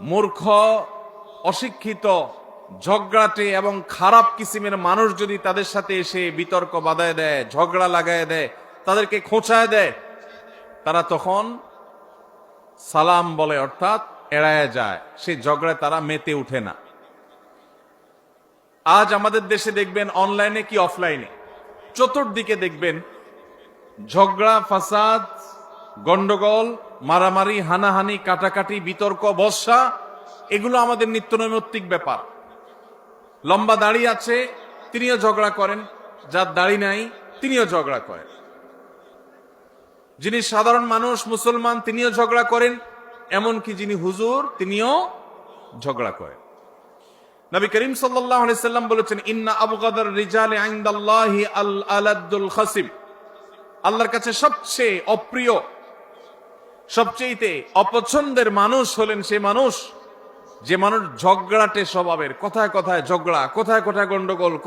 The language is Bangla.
মূর্খ, অশিক্ষিত, ঝগড়াটে এবং খারাপ কিসিমের মানুষ যদি তাদের সাথে এসে বিতর্ক বাধায় দেয়, ঝগড়া লাগায় দেয়, তাদেরকে খোঁচায় দেয়, তারা তখন সালাম বলে, অর্থাৎ এড়ায় যায়। সেই ঝগড়ায় তারা মেতে উঠে না। আজ আমাদের দেশে দেখবেন অনলাইনে কি অফলাইনে চতুর্দিকে দেখবেন ঝগড়া, ফাসাদ, গন্ডগোল মারামারি, হানাহানি, কাটাকাটি, বিতর্ক, বর্ষা, এগুলো আমাদের নিত্য নৈমিত্তিক ব্যাপার। লম্বা দাড়ি আছে, তিনিও ঝগড়া করেন। যার দাড়ি নাই, তিনিও ঝগড়া করেন। যিনি সাধারণ মানুষ, মুসলমান, তিনিও ঝগড়া করেন। এমনকি যিনি হুজুর, তিনিও ঝগড়া করেন। নবী করিম সাল্লাম বলেছেন, ইন্না আবগাদার রিজালি ইনদাল্লাহি আল আলাদুল খাসিম। আল্লাহর কাছে সবচেয়ে অপ্রিয় সবচেয়ে অপছন্দের মানুষ হলেন সে মানুষ, যে মানুষ ঝগড়াটে স্বভাবের, কথায় কথায় ঝগড়া, কোথায় কোথায় গন্ডগোল